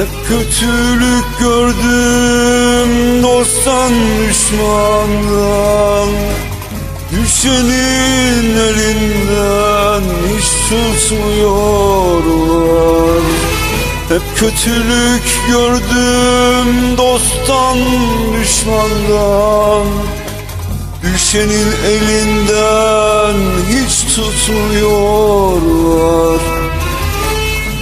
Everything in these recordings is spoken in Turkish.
Hep kötülük gördüm dosttan düşmandan. Düşenin elinden hiç tutmuyorlar Hep kötülük gördüm dosttan düşmandan. Düşenin elinden hiç tutmuyorlar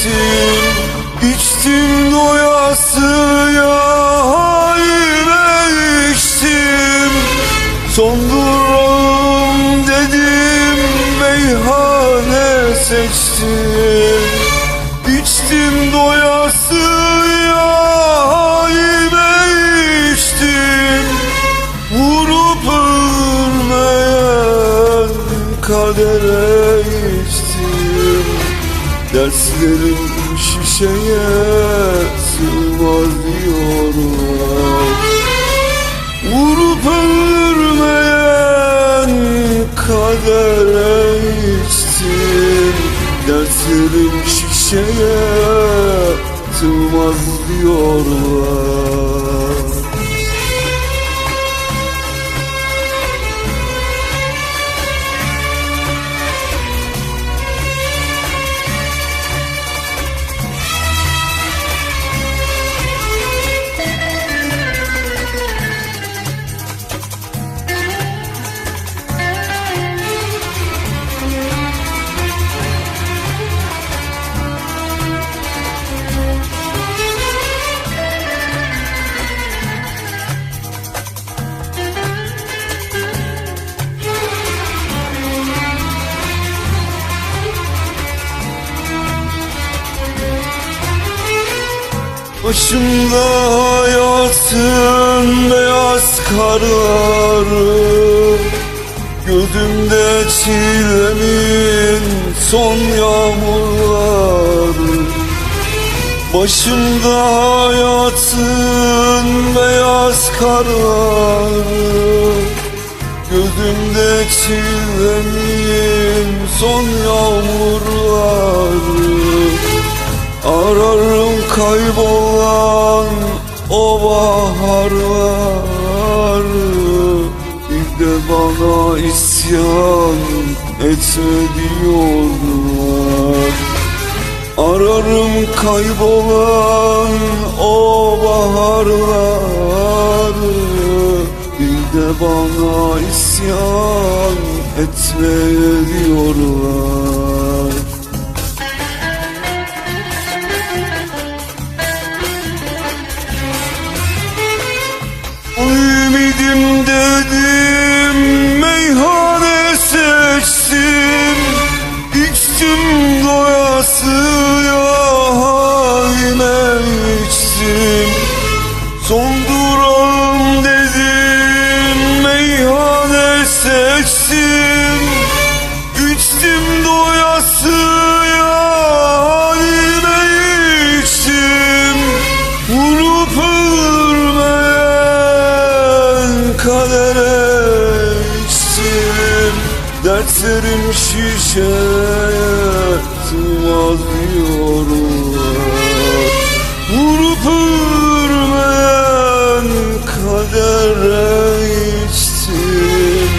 seçtim İçtim doyasıya halime içtim Son durağım dedim meyhane seçtim İçtim doyasıya Derslerim şişeye sığmaz diyorlar Vurup ölmeyen kadere içtim Derslerim şişeye sığmaz diyorlar Başımda hayatın beyaz karları Gözümde çilemin son yağmurları. Başımda hayatın beyaz karları Gözümde çilemin son yağmurları Ararım kaybolan o baharları. Bir de bana isyan etme diyorlar. Ararım kaybolan o baharları. Bir de bana isyan etme diyorlar kadere içtim Dertlerim şişeye sığmaz diyorlar Vurup ölmeyen kadere içtim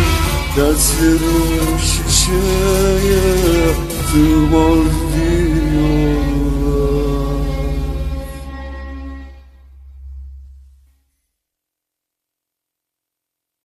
Dertlerim şişeye sığmaz diyorlar